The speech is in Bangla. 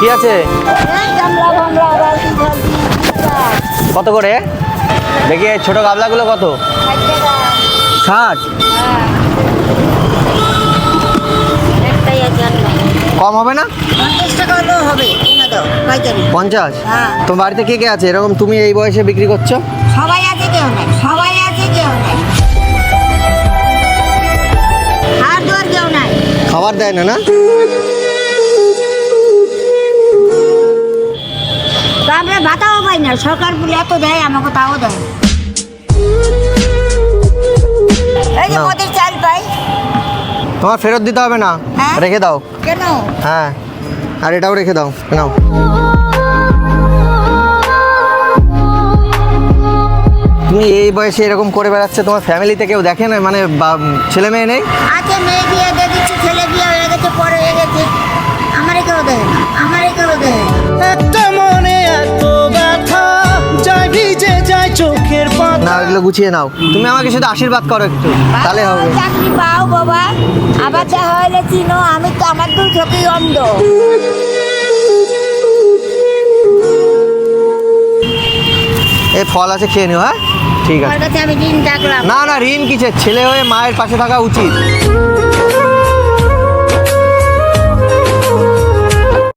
কি আছে। কত করে দেখি ছোট গাবলাগুলো কত ষাট। কম হবে না পঞ্চাশ। তোমার বাড়িতে কে কে আছে এরকম তুমি এই বয়সে বিক্রি করছ সবাই আছে কেউ নাই সবাই আছে কেউ নাই খাবার দেয় না না না সরকার বলে এত দেয় আমাকে তাও দেয়। এই যে। মোদের চাল পাই তোমার ফেরত দিতে হবে না? হ্যাঁ? রেখে দাও। কেন? হ্যাঁ। আর এটাও রেখে দাও। নাও। তুমি এই বয়সে এরকম করে বেড়াচ্ছে তোমার ফ্যামিলিতে কেউ দেখে না? মানে বা- ছেলে মেয়ে নেই? আছে মেয়ে বিয়ে পাতা গুছিয়ে নাও। তুমি আমাকে শুধু আশীর্বাদ করো একটু তাহলে হবে। চাকরি পাও বাবা। আবার যা হইলে চিনো আমি তো আমার তো চোখেই অন্ধ এই ফল আছে খেয়ে নিও হ্যাঁ? ঠিক আছে। আমি ঋণ না না ঋণ কিসের? ছেলে হয়ে মায়ের পাশে থাকা উচিত।